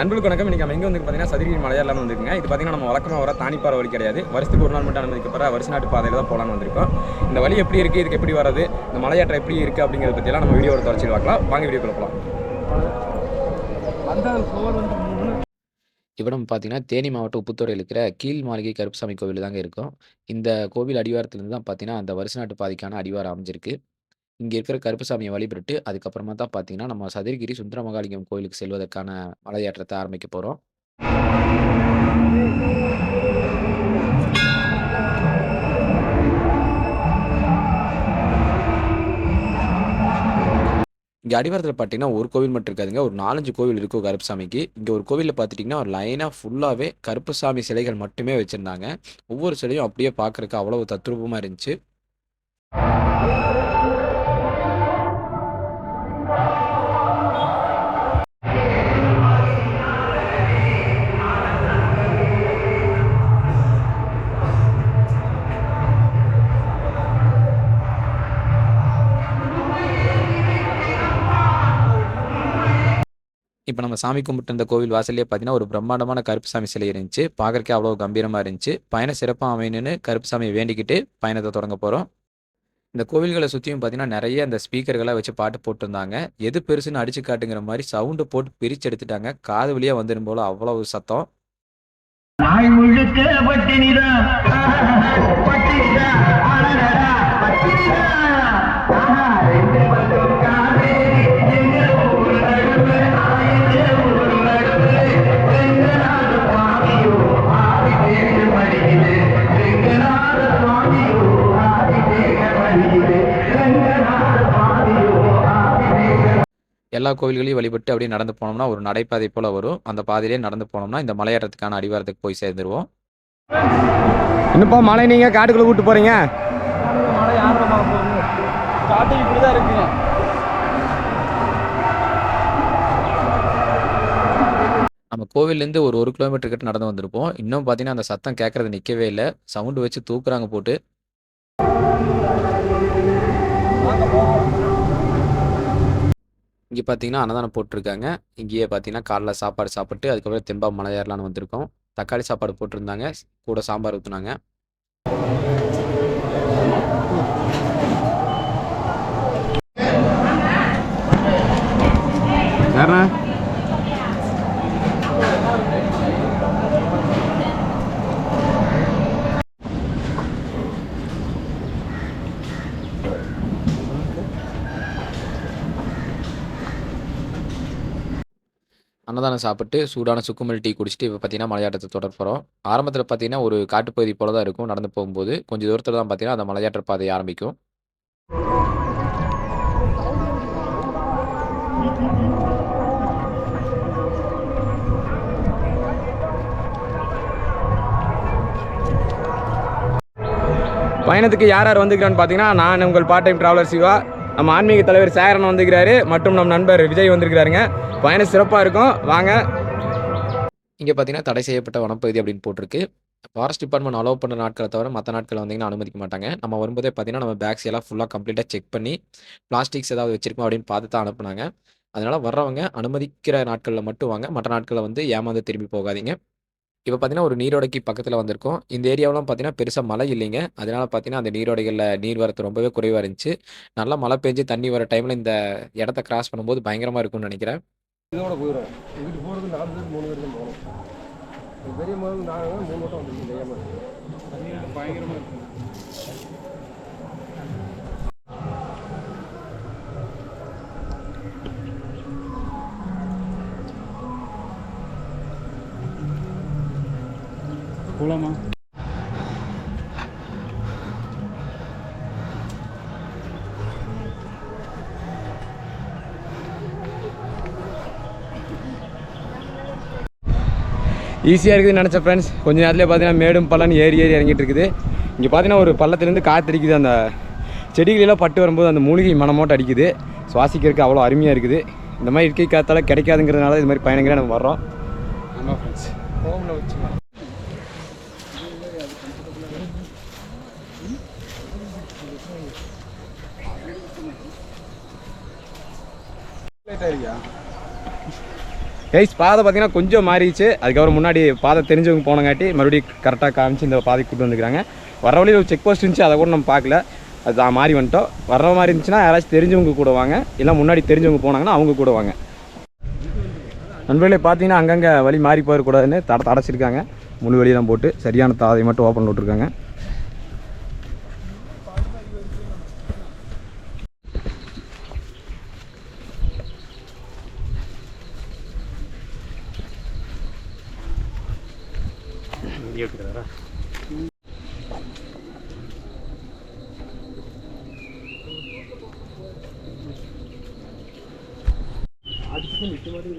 நண்பர்களுக்கு வணக்கம். இன்னைக்கு நம்ம எங்கே வந்து பார்த்தீங்கன்னா சதுரகிரி மலையாளம் வந்துருக்குங்க. இது பார்த்தீங்கன்னா நம்ம வழக்கமாக வர தானிப்பாறை வழி கிடையாது. வருஷத்துக்கு ஒரு நாள் மட்டும் அனுமதிக்கப்படுற வருஷ நாட்டு பாதையில் தான் போகலான்னு வந்திருக்கோம். இந்த வழி எப்படி இருக்குது இதுக்கு எப்படி வரது இந்த மலையாற்றம் எப்படி இருக்குது அப்படிங்கிறத பற்றியெல்லாம் நம்ம வீடியோட தொடர்ச்சியில் பார்க்கலாம். வாங்க வீடியோக்குள்ள போகலாம் இப்போ நம்ம பார்த்தீங்கன்னா தேனி மாவட்டம் உப்புத்துறையில் இருக்கிற கீழ் மாளிகை கருப்புசாமி கோவில் தாங்க இருக்கும். இந்த கோவில் அடிவாரத்துலேருந்து தான் பார்த்தீங்கன்னா அந்த வருஷ நாட்டு பாதைக்கான அடிவாரம் அமைஞ்சிருக்கு. இங்கே இருக்கிற கருப்புசாமியை வழிபட்டு அதுக்கப்புறமா தான் பார்த்தீங்கன்னா நம்ம சதுரகிரி சுந்தரமகாலிங்கம் கோயிலுக்கு செல்வதற்கான மலையாற்றத்தை ஆரம்பிக்க போகிறோம் இங்கே அடிவாரத்தில் பார்த்தீங்கன்னா ஒரு கோவில் மட்டும் இருக்காதுங்க. ஒரு நாலஞ்சு கோவில் இருக்கும் கருப்புசாமிக்கு. இங்கே ஒரு கோவிலில் பார்த்துட்டிங்கன்னா ஒரு லைனாக ஃபுல்லாகவே கருப்புசாமி சிலைகள் மட்டுமே வச்சுருந்தாங்க. ஒவ்வொரு சிலையும் அப்படியே பார்க்குறக்கு அவ்வளோ தத்ரூபமாக இருந்துச்சு. இப்போ நம்ம சாமி கும்பிட்டு இருந்த கோவில் வாசல்லே பார்த்தீங்கன்னா ஒரு பிரம்மாண்டமான கருப்புசாமி சிலை இருந்துச்சு. பார்க்கறக்கே அவ்வளோ கம்பீரமாக இருந்துச்சு. பயணம் சிறப்பாக அமையணுன்னு கருப்புசாமியை வேண்டிக்கிட்டு பயணத்தை தொடங்க போகிறோம் இந்த கோவில்களை சுற்றியும் பார்த்தீங்கன்னா நிறைய இந்த ஸ்பீக்கர்களை வச்சு பாட்டு போட்டிருந்தாங்க. எது பெருசுன்னு அடிச்சு காட்டுங்கிற மாதிரி சவுண்டு போட்டு பிரித்து எடுத்துட்டாங்க. காது வழியாக வந்துடும் போல அவ்வளவு சத்தம். பட்டினிதான். எல்லா கோவில்களையும் வழிபட்டு அப்படியே நடந்து போனோம்னா ஒரு நடைபாதை போல் வரும். அந்த பாதையிலே நடந்து போனோம்னா இந்த மலையேற்றத்துக்கான அடிவாரத்துக்கு போய் சேர்ந்துருவோம். இன்னும்ப்பா மலை நீங்கள் காட்டுக்குள்ளே கூப்பிட்டு போகிறீங்க மழை இப்படி தான் இருக்குங்க நம்ம கோவில்லேருந்து ஒரு ஒரு கிலோமீட்டர் கிட்ட நடந்து வந்திருப்போம். இன்னும் பார்த்தீங்கன்னா அந்த சத்தம் கேட்கறது நிற்கவே இல்லை. சவுண்டு வச்சு தூக்குறாங்க போட்டு. இங்கே பார்த்தீங்கன்னா அன்னதானம் போட்டிருக்காங்க. இங்கேயே பார்த்தீங்கன்னா காலைல சாப்பாடு சாப்பிட்டு அதுக்கப்புறம் தெம்பா மலை ஏறலான்னு வந்திருக்கோம். தக்காளி சாப்பாடு போட்டிருந்தாங்க. கூட சாம்பார் ஊற்றுனாங்க அன்னதானம் சாப்பிட்டு சூடான சுக்குமல் டீ குடிச்சிட்டு இப்போ பார்த்தீங்கன்னா மலையாட்டத்தை தொடர் போகிறோம் ஆரம்பத்தில் பார்த்தீங்கன்னா ஒரு காட்டுப்பகுதி போல தான் இருக்கும். நடந்து போகும்போது கொஞ்சம் தூரத்தில் தான் பார்த்தீங்கன்னா அந்த மலையாற்ற பாதை ஆரம்பிக்கும். பயணத்துக்கு யார் யார் வந்துக்கிறான்னு பார்த்தீங்கன்னா நான் உங்கள் பார்ட் டைம் டிராவலர் சிவா. நம்ம ஆன்மீக தலைவர் சேரன் வந்துக்கிறாரு மற்றும் நம் நண்பர் விஜய் வந்திருக்கிறாருங்க. பயணம் சிறப்பாக இருக்கும். வாங்க. இங்கே பார்த்தீங்கன்னா தடை செய்யப்பட்ட வனப்பகுதி அப்படின்னு போட்டிருக்கு. ஃபாரஸ்ட் டிபார்ட்மெண்ட் அலோவ் பண்ண நாட்களை தவிர மற்ற நாட்களை வந்தீங்கன்னா அனுமதிக்க மாட்டாங்க. நம்ம வரும்போதே பார்த்தீங்கன்னா நம்ம பேக்ஸ் எல்லாம் ஃபுல்லாக கம்ப்ளீட்டாக செக் பண்ணி பிளாஸ்டிக்ஸ் ஏதாவது வச்சிருக்கோம் அப்படின்னு பார்த்து தான் அனுப்புனாங்க. அதனால் வர்றவங்க அனுமதிக்கிற நாட்களில் மட்டும் வாங்க. மற்ற நாட்களில் வந்து ஏமாந்து திரும்பி போகாதீங்க. இப்போ பார்த்தீங்கன்னா ஒரு நீரோடைக்கு பக்கத்தில் வந்திருக்கோம். இந்த ஏரியாவெலாம் பார்த்தீங்கன்னா பெருசாக மழை இல்லைங்க. அதனால் பார்த்தீங்கன்னா அந்த நீரோடைகளில் நீர் வரத்து ரொம்பவே குறைவாக இருந்துச்சு. நல்லா மழை பெஞ்சு தண்ணி வர டைமில் இந்த இடத்த கிராஸ் பண்ணும்போது பயங்கரமாக இருக்கும்னு நினைக்கிறேன். இதோட போயிடும் இதுக்கு போகிறது நாலு பேர் மூணு பேர் தான் போகணும். பெரிய மாதிரி நாங்கள் மூணு வட்டம் வந்துருக்கோம் தெரியாமல் தண்ணி பயங்கரமாக இருக்கு. போகலாமா ஈஸியாக இருக்குதுன்னு நினச்ச ஃப்ரெண்ட்ஸ் கொஞ்ச நேரத்தில் பார்த்தீங்கன்னா மேடும் பள்ளம் ஏறி ஏறி இறங்கிட்டு இருக்குது. இங்கே பார்த்தீங்கன்னா ஒரு பள்ளத்துலேருந்து காற்றடிக்குது அந்த செடிகளெல்லாம் பட்டு வரும்போது அந்த மூலிகை மனமோட்டம் அடிக்குது. சுவாசிக்கிறதுக்கு அவ்வளோ அருமையாக இருக்குது. இந்த மாதிரி இயற்கை காத்தால கிடைக்காதுங்கிறதுனால இது மாதிரி பயணங்களே நம்ம வர்றோம். ஆமாம் ஃப்ரெண்ட்ஸ் ஹோமில் வச்சு லேட் கைஸ் பாதை பார்த்தீங்கன்னா கொஞ்சம் மாறிடுச்சு. அதுக்கப்புறம் முன்னாடி பாதை தெரிஞ்சவங்க போனங்காட்டி மறுபடியும் கரெக்டாக காமிச்சு இந்த பாதைக்கு கூட்டு வந்துக்கிறாங்க. வர வழியில் ஒரு செக் போஸ்ட் இருந்துச்சு அதை கூட நம்ம பார்க்கல. அது மாறி வந்துட்டோம். வர்ற மாதிரி இருந்துச்சுன்னா யாராச்சும் தெரிஞ்சவங்க கூட வாங்க. இல்லை முன்னாடி தெரிஞ்சவங்க போனாங்கன்னா அவங்க கூட வாங்க. நண்பர்களே பார்த்தீங்கன்னா அங்கங்கே வழி மாறி போயிடக்கூடாதுன்னு தட தடைச்சிருக்காங்க. முழு வழியெல்லாம் போட்டு சரியான தாதை மட்டும் ஓப்பன் விட்டுருக்காங்க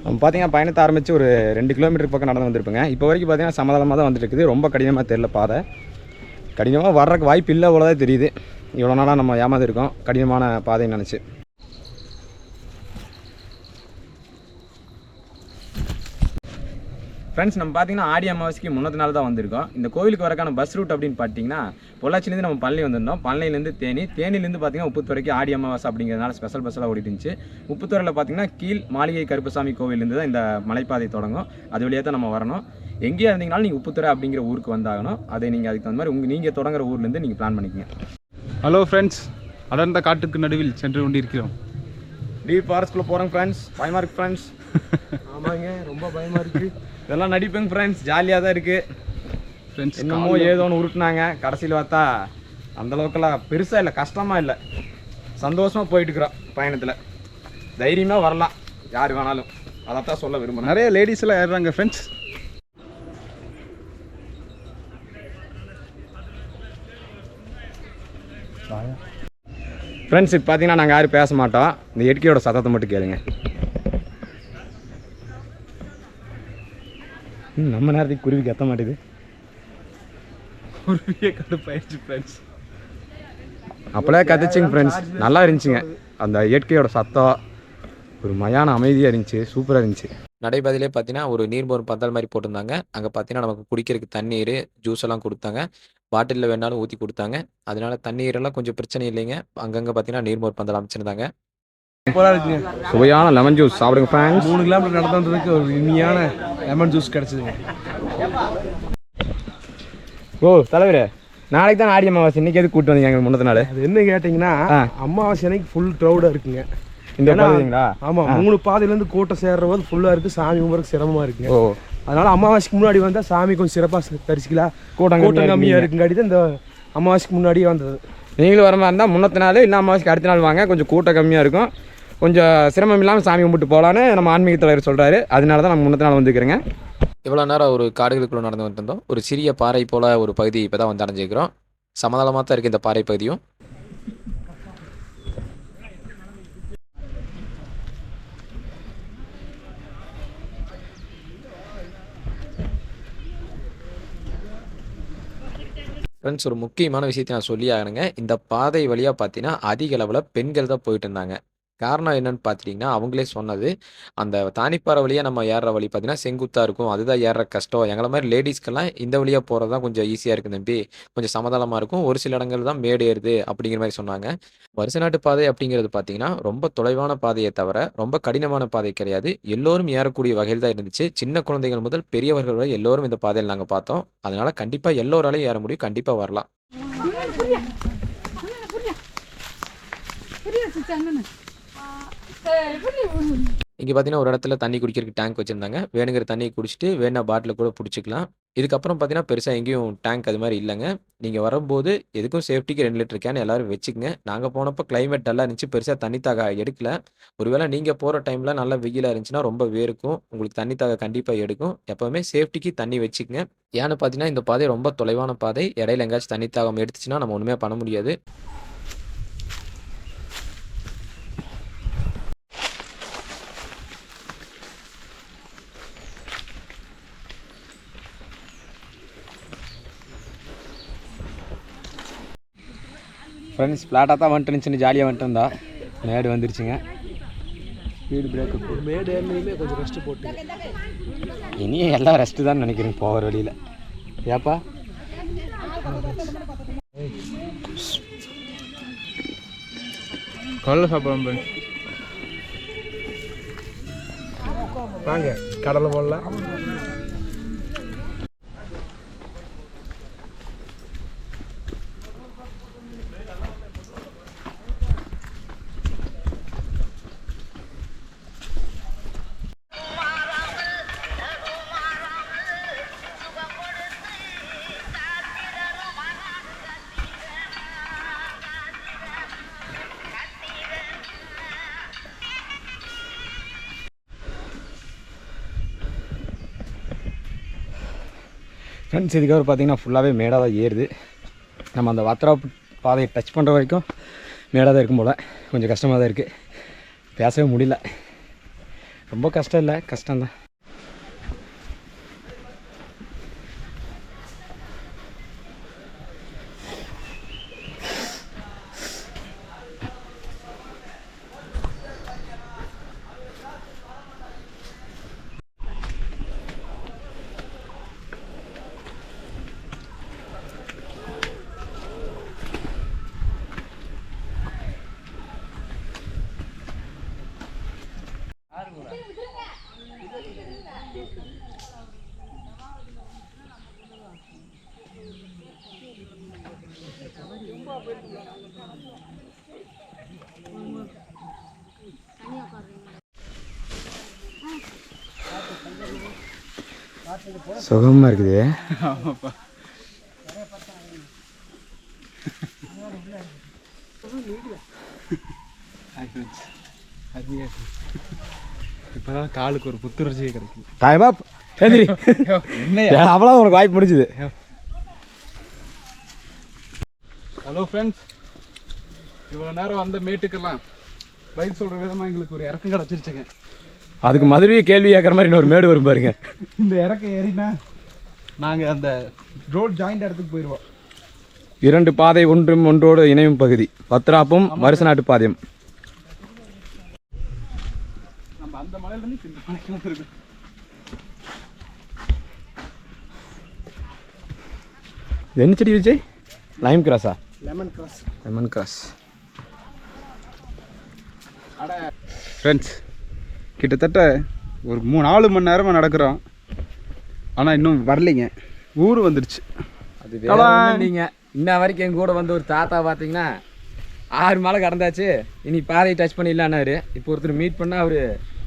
நம்ம பார்த்தீங்கன்னா பயணத்தை ஆரம்பித்து ஒரு ரெண்டு கிலோமீட்டர் பக்கம் நடந்து வந்திருப்பேங்க. இப்போ வரைக்கும் பார்த்தீங்கன்னா சமதளமாக தான் வந்துட்டு இருக்குது. ரொம்ப கடினமாக தெரில பாதை. கடினமாக வர்றதுக்கு வாய்ப்பு இல்லை அவ்வளோதான் தெரியுது. இவ்வளோ நாளாக நம்ம ஏமாந்து இருக்கோம். கடினமான பாதைன்னு நினச்சி. ஃப்ரெண்ட்ஸ் நம்ம பார்த்தீங்கன்னா ஆடி அமாவாசைக்கு முன்னத்து நாள் தான் வந்திருக்கோம். இந்த கோவிலுக்கு வரக்கான பஸ் ரூட் அப்படின்னு பார்த்தீங்கன்னா பொள்ளாச்சிலேருந்து நம்ம பழனி வந்திருந்தோம். பழனிலேருந்து தேனி தேனிலேருந்து பார்த்தீங்கன்னா உப்புத்துறைக்கு ஆடி அமாவாசை அப்படிங்கிறதுனால ஸ்பெஷல் பஸ்ஸெல்லாம் ஓடிட்டு இருந்துச்சு உப்புத்துறையில் பார்த்தீங்கன்னா கீழ் மாளிகை கருப்பசாமி கோவிலேருந்து தான் இந்த மலைப்பாதை தொடங்கும். அது வழியாக தான் நம்ம வரணும். எங்கேயா இருந்தீங்கனாலும் நீங்கள் உப்புத்துறை அப்படிங்கிற ஊருக்கு வந்தாகணும். அதை நீங்கள் அதுக்கு தகுந்த மாதிரி உங்கள் நீங்கள் தொடங்குற ஊர்லேருந்து நீங்கள் பிளான் பண்ணிக்கங்க. ஹலோ ஃப்ரெண்ட்ஸ் அடர்ந்த காட்டுக்கு நடுவில் சென்று கொண்டிருக்கிறோம். டீப் ஃபாரஸ்ட்குள்ளே போகிறோங்க ஃப்ரெண்ட்ஸ் பயமாக இருக்கு ஃப்ரெண்ட்ஸ் ஆமாங்க ரொம்ப பயமாக இருக்குது இதெல்லாம் நடிப்புங்க ஃப்ரெண்ட்ஸ் ஜாலியாக தான் இருக்குது ஃப்ரெண்ட்ஸ் என்னமோ ஏதோன்னு உருட்டுனாங்க. கடைசியில் பார்த்தா அந்த அளவுக்குலாம் பெருசாக இல்லை கஷ்டமாக இல்லை. சந்தோஷமாக போயிட்டு இருக்கிறோம் பயணத்தில். தைரியமாக வரலாம் யார் வேணாலும். அதைத்தான் சொல்ல விரும்புகிறேன் நிறைய லேடிஸ் எல்லாம் ஏறுறாங்க ஃப்ரெண்ட்ஸ் ஃப்ரெண்ட்ஸ் இப்போ பார்த்தீங்கன்னா நாங்கள் யாரும் பேச மாட்டோம். இந்த இயற்கையோட சத்தத்தை மட்டும் கேளுங்க. நம்ம நேரத்துக்கு குருவி கத்த மாட்டேது ஒரு கடுப்பாயிடுச்சு ஃப்ரெண்ட்ஸ் அப்போலாம் கத்துச்சுங்க ஃப்ரெண்ட்ஸ் நல்லா இருந்துச்சுங்க. அந்த இயற்கையோட சத்தம் ஒரு மயான அமைதியாக இருந்துச்சு சூப்பராக இருந்துச்சு. நடைபாதையிலே பார்த்தீங்கன்னா ஒரு நீர்மோர் பந்தல் மாதிரி போட்டிருந்தாங்க. அங்கே பார்த்தீங்கன்னா நமக்கு குடிக்கிறதுக்கு தண்ணீர் ஜூஸ் எல்லாம் கொடுத்தாங்க. பாட்டிலில் வேணாலும் ஊற்றி கொடுத்தாங்க. அதனால தண்ணீர் எல்லாம் கொஞ்சம் பிரச்சனை இல்லைங்க. அங்கங்கே பார்த்தீங்கன்னா நீர்மோர் பந்தல் அமைச்சிருந்தாங்க. சுவையான லெமன் ஜூஸ் சாப்பிடுங்க ஃப்ரெண்ட்ஸ் மூணு கிலோமீட்டர் நடந்து வந்ததுக்கு ஒரு இனிமையான லெமன் ஜூஸ் கிடச்சிதுங்க. ஓ தலைவரே நாளைக்கு தான் ஆடி அமாவாசை. இன்னைக்கு எதுக்கு கூட்டு வந்தீங்க முன்னத்த நாள்? அது என்ன கேட்டிங்கன்னா. அமாவாசை அன்னைக்கு ஃபுல் க்ரௌடாக இருக்குங்க. இந்த பாதைங்களா? ஆமாம் மூணு பாதையிலேருந்து கூட்டம் சேர்ற போது ஃபுல்லாக இருக்குது சாமி கும்பிட்றதுக்கு சிரமமாக இருக்குங்க. ஓ. அதனால அமாவாசைக்கு முன்னாடி வந்தால் சாமி கொஞ்சம் சிறப்பாக தரிசிக்கலாம். கூட்டம் கூட்டம் கம்மியா கம்மியாக இருக்குங்காட்டி தான் இந்த அமாவாசைக்கு முன்னாடியே வந்தது. நீங்களும் வர மாதிரி இருந்தால் முன்னத்த நாள் இல்லை அமாவாசைக்கு அடுத்த நாள் வாங்க. கொஞ்சம் கூட்டம் கம்மியாக இருக்கும். கொஞ்சம் சிரமம் இல்லாமல் சாமி கும்பிட்டு போகலான்னு நம்ம ஆன்மீக தலைவர் சொல்கிறாரு அதனால தான் நம்ம முன்னத்த நாள் வந்துக்கிறேங்க இவ்வளோ நேரம் ஒரு காடுகளுக்குள்ள நடந்து வந்திருந்தோம். ஒரு சிறிய பாறை போல ஒரு பகுதி இப்போ தான் வந்து அடைஞ்சிருக்கிறோம். சமதளமாக தான் இருக்குது இந்த பாறை பகுதியும். ஃப்ரெண்ட்ஸ் ஒரு முக்கியமான விஷயத்தை நான் சொல்லி ஆகணுங்க. இந்த பாதை வழியாக பார்த்தீங்கன்னா அதிக அளவில் பெண்கள் தான் போயிட்டு இருந்தாங்க. காரணம் என்னன்னு பார்த்துட்டிங்கன்னா அவங்களே சொன்னது. அந்த தானிப்பாறை வழியாக நம்ம ஏறுற வழி பார்த்தீங்கன்னா செங்குத்தாக இருக்கும். அதுதான் ஏறுற கஷ்டம். எங்களை மாதிரி லேடிஸ்க்கெல்லாம் இந்த வழியாக போகிறது தான் கொஞ்சம் ஈஸியாக இருக்குது தம்பி. கொஞ்சம் சமதளமாக இருக்கும். ஒரு சில இடங்கள் தான் மேடு ஏறுது அப்படிங்கிற மாதிரி சொன்னாங்க. வருஷ நாட்டு பாதை அப்படிங்கிறது பார்த்தீங்கன்னா ரொம்ப தொலைவான பாதையை தவிர ரொம்ப கடினமான பாதை கிடையாது. எல்லோரும் ஏறக்கூடிய வகையில் தான் இருந்துச்சு. சின்ன குழந்தைகள் முதல் பெரியவர்கள் வரை எல்லோரும் இந்த பாதையில் நாங்கள் பார்த்தோம். அதனால கண்டிப்பாக எல்லோராலையும் ஏற முடியும். கண்டிப்பாக வரலாம். இங்கே பார்த்தீங்கன்னா ஒரு இடத்துல தண்ணி குடிக்கிறதுக்கு டேங்க் வச்சுருந்தாங்க. வேணுங்கிற தண்ணி குடிச்சிட்டு வேணா பாட்டில் கூட பிடிச்சிக்கலாம். இதுக்கப்புறம் பார்த்தீங்கன்னா பெருசாக எங்கேயும் டேங்க் அது மாதிரி இல்லைங்க. நீங்கள் வரும்போது எதுக்கும் சேஃப்டிக்கு ரெண்டு லிட்டர் கேன் எல்லோரும் வச்சுக்கங்க. நாங்கள் போனப்போ கிளைமேட் நல்லா இருந்துச்சு. பெருசாக தண்ணி தாக எடுக்கல. ஒருவேளை நீங்கள் போகிற டைமில் நல்லா வெயிலாக இருந்துச்சுன்னா ரொம்ப வேர்க்கும். உங்களுக்கு தண்ணி தாக கண்டிப்பாக எடுக்கும். எப்போவுமே சேஃப்டிக்கு தண்ணி வச்சுக்கங்க. ஏன்னு பார்த்தீங்கன்னா இந்த பாதை ரொம்ப தொலைவான பாதை. இடையில எங்கேயாச்சும் தண்ணி தாகம் எடுத்துச்சுன்னா நம்ம ஒன்றுமே பண்ண முடியாது. ஃப்ரெண்ட்ஸ் ஃப்ளாட்டாக தான் வந்துட்டு ஜாலியாக வந்துட்டு இருந்தா. மேடு வந்துருச்சுங்க. ஸ்பீடு பிரேக்கர் போட்டு மேடு ஏறினதுமே கொஞ்சம் ரெஸ்ட் போட்டு இனி எல்லாம் ரெஸ்ட்டு தான் நினைக்கிறேன் போகிற வழியில். ஏப்பா? கடலை சாப்பிட்றோம் வாங்க கடலை போடலாம். ஃப்ரெண்ட்ஸ் இதுக்கப்புறம் பார்த்தீங்கன்னா ஃபுல்லாகவே மேடாக தான் ஏறுது. நம்ம அந்த வத்ரா பாதையை டச் பண்ணுற வரைக்கும் மேடாக தான் இருக்கும் போல். கொஞ்சம் கஷ்டமாக தான் இருக்குது பேசவே முடியல. ரொம்ப கஷ்டம் இல்லை கஷ்டம்தான். சுகமாக இருக்குது. இப்போதான் காலுக்கு ஒரு புத்துணர்ச்சியே கிடைக்கும் எந்திரி அவ்வளோ உனக்கு வாய்ப்பு முடிஞ்சுது. ஹலோ ஃப்ரெண்ட்ஸ் இவ்வளோ நேரம் வந்த மேட்டுக்கெல்லாம் பதில் சொல்கிற விதமாக எங்களுக்கு ஒரு இறக்கம் கிடச்சிருச்சுங்க. அதுக்கு மதுரையை கேள்வி கேட்குற மாதிரி இன்னொரு மேடு வரும் பாருங்க. இந்த இறக்கம் ஏறினா நாங்கள் அந்த ரோட் ஜாயிண்ட் இடத்துக்கு போயிடுவோம் இரண்டு பாதை ஒன்றும் ஒன்றோடு இணையும் பகுதி. பத்ராப்பும் வருஷ நாட்டு பாதையும். நம்ம அந்த மலையிலேருந்து இந்த மலைக்கு வந்துருக்கோம். இது என்ன செடி Vijay? Lime கிராஸா lemon grass lemon grass friends கிட்டத்தட்ட ஒரு மூணு நாலு மணி நேரமாக நடக்கிறோம். ஆனால் இன்னும் வரலைங்க. ஊர் வந்துடுச்சு அது இல்லைங்க. இன்ன வரைக்கும் எங்க கூட வந்து ஒரு தாத்தா பார்த்தீங்கன்னா ஆறு மலை கடந்தாச்சு. இனி பாதையை டச் பண்ணிடலான்னாரு. இப்போ ஒருத்தர் மீட் பண்ணால் அவர்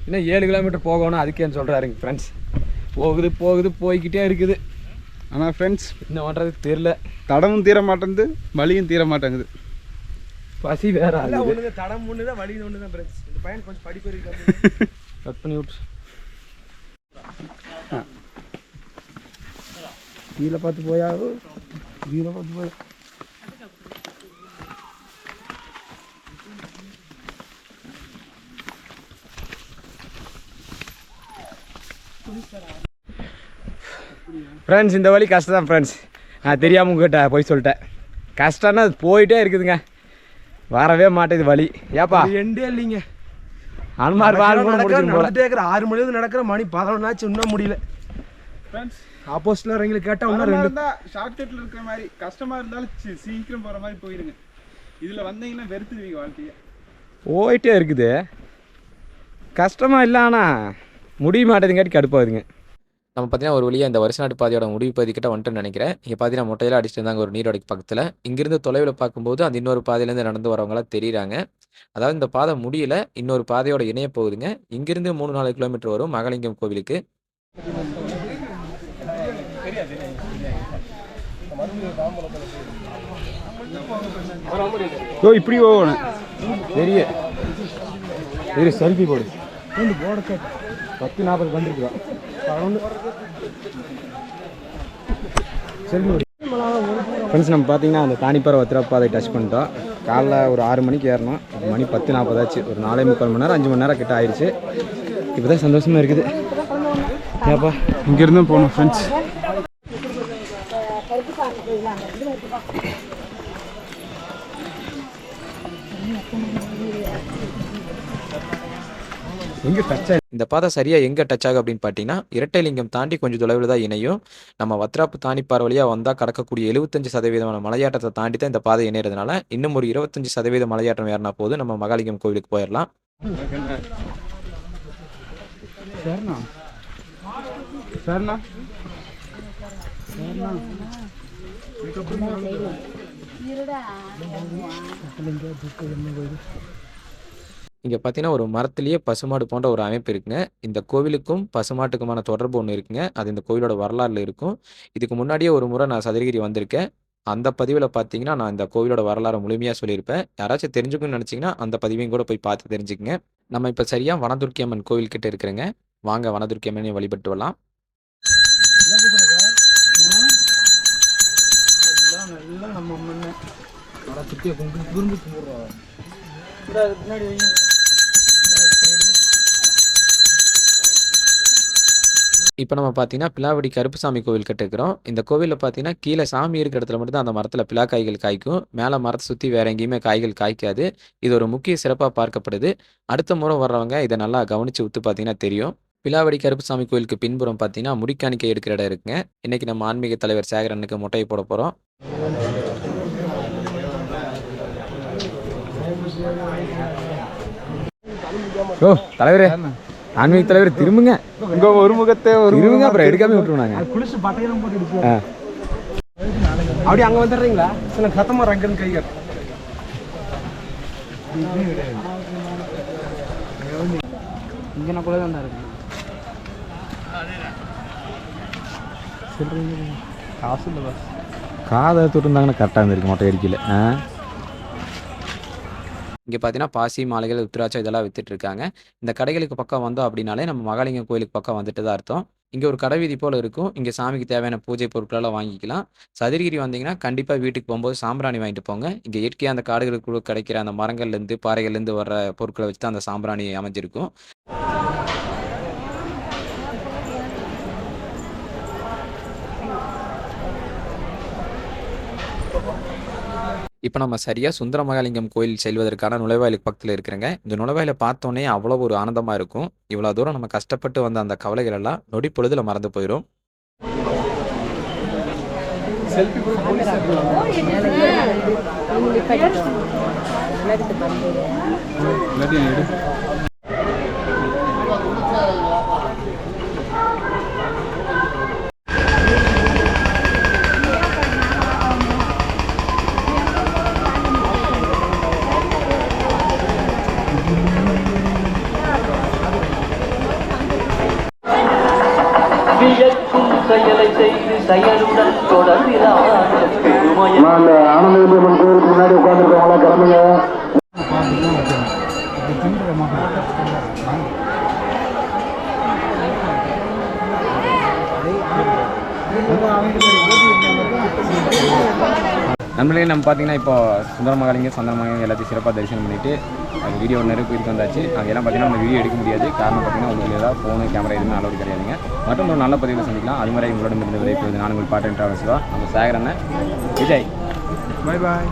இன்னும் ஏழு கிலோமீட்டர் போகணும். அதுக்கேன்னு சொல்கிறாருங்க ஃப்ரெண்ட்ஸ் போகுது போகுது போய்கிட்டே இருக்குது. ஆனால் ஃப்ரெண்ட்ஸ் என்ன பண்ணுறது தெரில தடமும் தீர மாட்டேங்குது வலியும் தீர மாட்டேங்குது. பசி வேற ஒண்ணுங்க தடம் ஒன்று தான் வழி ஒன்று தான் பிரச்சனை இந்த பையன் கொஞ்சம் படிப்பு இருக்கு. கட் பண்ணி விட்டு கீழே பார்த்து போயா கீழே பார்த்து போயா ஃப்ரெண்ட்ஸ் இந்த வழி கஷ்டம் தான் ஃப்ரெண்ட்ஸ் நான் தெரியாமல் உங்ககிட்ட போய் சொல்லிட்டேன். கஷ்டம்னா அது போயிட்டே இருக்குதுங்க. வரவே மாட்டேது வழி. ஏப்பா? எண்டே இல்லைங்க. அனுமார் நடக்கிற ஆறு மணிலேருந்து நடக்கிற மணி பதினொன்னாச்சு இன்னும் முடியல. ஆப்போசிட்ல வரவங்களுக்கு கேட்டால் இன்னும் ரெண்டு. இருந்தால் ஷார்ட்கட்டில் இருக்கிற மாதிரி கஷ்டமாக இருந்தாலும் சீக்கிரம் போகிற மாதிரி போயிருங்க இதில் வந்தீங்கன்னா வெறுத்துருவீங்க வாழ்க்கையை. போயிட்டே இருக்குது. கஷ்டமாக இல்லை ஆனால் முடிய மாட்டேதுங்காட்டி கடுப்பாகுதுங்க. நம்ம பார்த்தீங்கன்னா ஒரு வழியாக இந்த வருஷ நாட்டு பாதையோட முடிவு பகுதிக்கிட்ட வந்துட்டு நினைக்கிறேன். இங்கே பார்த்தீங்கன்னா முட்டையில அடிச்சுட்டு இருந்தாங்க ஒரு நீரோடைக்கு பக்கத்தில். இங்கிருந்து தொலைவில் பார்க்கும்போது அந்த இன்னொரு பாதையிலேருந்து நடந்து வரவங்களாம் தெரியுறாங்க. அதாவது இந்த பாதை முடியல இன்னொரு பாதையோட இணைய போகுதுங்க. இங்கிருந்து மூணு நாலு கிலோமீட்டர் வரும் மகாலிங்கம் கோவிலுக்கு. இப்படி போகணும். பெரிய பெரிய செல்ஃபி போடு. பத்து நாற்பது வந்துருக்குறோம். செல்ஃபி ஃப்ரெண்ட்ஸ் நம்ம பார்த்தீங்கன்னா அந்த தானிப்பாறை வத்திரப்பாதை டச் பண்ணிட்டோம். காலைல ஒரு ஆறு மணிக்கு ஏறணும். ஒரு மணி பத்து நாற்பதாச்சு ஒரு நாலே முக்கால் மணி நேரம் அஞ்சு மணி நேரம் கிட்ட ஆயிடுச்சு இப்போ தான் சந்தோஷமாக இருக்குது. ஏப்பா இங்கேருந்து போகணும் ஃப்ரெண்ட்ஸ் எங்கே டச் இந்த பாதை சரியாக எங்கே டச் ஆகும் அப்படின்னு பார்த்தீங்கன்னா இரட்டைலிங்கம் தாண்டி கொஞ்சம் தொலைவில் தான் இணையும். நம்ம வத்ராப்பு தானிப்பார் வழியாக வந்தால் கடக்கக்கூடிய எழுபத்தஞ்சு சதவீதமான மலையாட்டத்தை தாண்டி தான் இந்த பாதை இணையறதுனால இன்னும் ஒரு இருபத்தஞ்சு சதவீத மலையாட்டம் ஏறினா போது நம்ம மகாலிங்கம் கோவிலுக்கு போயிடலாம் சரிண்ணா. சரிண்ணா. சரிண்ணா. இங்கே பார்த்தீங்கன்னா ஒரு மரத்திலேயே பசுமாடு போன்ற ஒரு அமைப்பு இருக்குங்க. இந்த கோவிலுக்கும் பசுமாட்டுக்குமான தொடர்பு ஒன்று இருக்குங்க. அது இந்த கோவிலோட வரலாறுல இருக்கும். இதுக்கு முன்னாடியே ஒரு முறை நான் சதுரகிரி வந்திருக்கேன். அந்த பதிவில் பார்த்தீங்கன்னா நான் இந்த கோவிலோட வரலாறு முழுமையாக சொல்லியிருப்பேன். யாராச்சும் தெரிஞ்சுக்கணும்னு நினச்சிங்கன்னா அந்த பதிவையும் கூட போய் பார்த்து தெரிஞ்சுக்கங்க. நம்ம இப்போ சரியாக வனதுர்க்கி அம்மன் கோவில் கிட்ட இருக்கிறேங்க. வாங்க வனதுர்க்கி அம்மனை வழிபட்டு வரலாம். நல்லா நம்ம முன்ன பின்னாடி இப்போ நம்ம பார்த்தீங்கன்னா பிலாவடி கருப்புசாமி கோவில் கிட்ட இருக்கிறோம் இந்த கோவிலில் பார்த்தீங்கன்னா கீழே சாமி இருக்கிற இடத்துல மட்டும் தான் அந்த மரத்தில் பிலா காய்கள் காய்க்கும். மேலே மரத்தை சுற்றி வேற எங்கேயுமே காய்கள் காய்க்காது. இது ஒரு முக்கிய சிறப்பாக பார்க்கப்படுது. அடுத்த முறை வர்றவங்க இதை நல்லா கவனித்து உத்து பார்த்தீங்கன்னா தெரியும். பிலாவடி கருப்புசாமி கோயிலுக்கு பின்புறம் பார்த்தீங்கன்னா முடிக்காணிக்கை எடுக்கிற இடம் இருக்குங்க. இன்னைக்கு நம்ம ஆன்மீக தலைவர் சேகரனுக்கு மொட்டையை போட போகிறோம் ஓ தலைவரே. ஆன்மீக தலைவர் திரும்புங்க. இங்கே ஒரு முகத்தை ஒரு திரும்புங்க அப்புறம் எடுக்காம விட்டுருவாங்க குளிச்சு பட்டையெல்லாம் போட்டு அப்படி அங்கே வந்துடுறீங்களா? சில சத்தமாக அங்கேருந்து கை கட்டு இங்கே கூட தான் இருக்கு காசு இல்லை பஸ் காதை தொட்டுருந்தாங்கன்னா கரெக்டாக இருந்திருக்கு மொட்டை அடிக்கல. ஆ? இங்கே பார்த்தீங்கன்னா பாசி மாலைகள் உத்திராட்சம் இதெல்லாம் வித்துட்ருக்காங்க இந்த கடைகளுக்கு பக்கம் வந்தோம் அப்படின்னாலே நம்ம மகாலிங்கம் கோயிலுக்கு பக்கம் வந்துட்டு தான் அர்த்தம். இங்கே ஒரு கடை வீதி போல் இருக்கும். இங்கே சாமிக்கு தேவையான பூஜை பொருட்களெல்லாம் வாங்கிக்கலாம். சதுரகிரி வந்தீங்கன்னா கண்டிப்பாக வீட்டுக்கு போகும்போது சாம்பிராணி வாங்கிட்டு போங்க. இங்கே இயற்கையாக அந்த காடுகளுக்குள்ள கிடைக்கிற அந்த மரங்கள்லேருந்து பாறைகள்லேருந்து வர பொருட்களை வச்சு தான் அந்த சாம்பிராணி அமைஞ்சிருக்கும். இப்போ நம்ம சரியாக சுந்தரமகாலிங்கம் கோயில் செல்வதற்கான நுழைவாயிலுக்கு பக்கத்தில் இருக்கிறேங்க. இந்த நுழைவாயிலை பார்த்தோன்னே அவ்வளோ ஒரு ஆனந்தமாக இருக்கும். இவ்வளோ தூரம் நம்ம கஷ்டப்பட்டு வந்த அந்த கவலைகள் எல்லாம் நொடி பொழுதுல மறந்து போயிடும் எல்லாத்தையும் செயலுடன் தொடர்கிறார் கோயிலுக்கு முன்னாடி உட்காந்துருக்கவங்களா கிளம்புங்க நண்பர்களே நம்ம பார்த்தீங்கன்னா இப்போ சுந்தரமகாலிங்க சந்திரமகாலிங்கம் எல்லாத்தையும் சிறப்பாக தரிசனம் பண்ணிட்டு அது வீடியோ நிறைய பேருக்கு வந்தாச்சு. அதெல்லாம் பார்த்தீங்கன்னா நம்ம வீடியோ எடுக்க முடியாது. காரணம் பார்த்தீங்கன்னா உங்களுக்கு ஏதாவது ஃபோனு கேமரா எதுவுமே அளவு கிடையாதுங்க. மற்றும் ஒரு நல்ல பதிவில் சந்திக்கலாம். அது மாதிரி உங்களோட இருந்து போகுது நான் உங்கள் பாட்டன் ட்ராவல்ஸ் தான் நம்ம சேகரண்ணன் விஜய். பாய் பாய்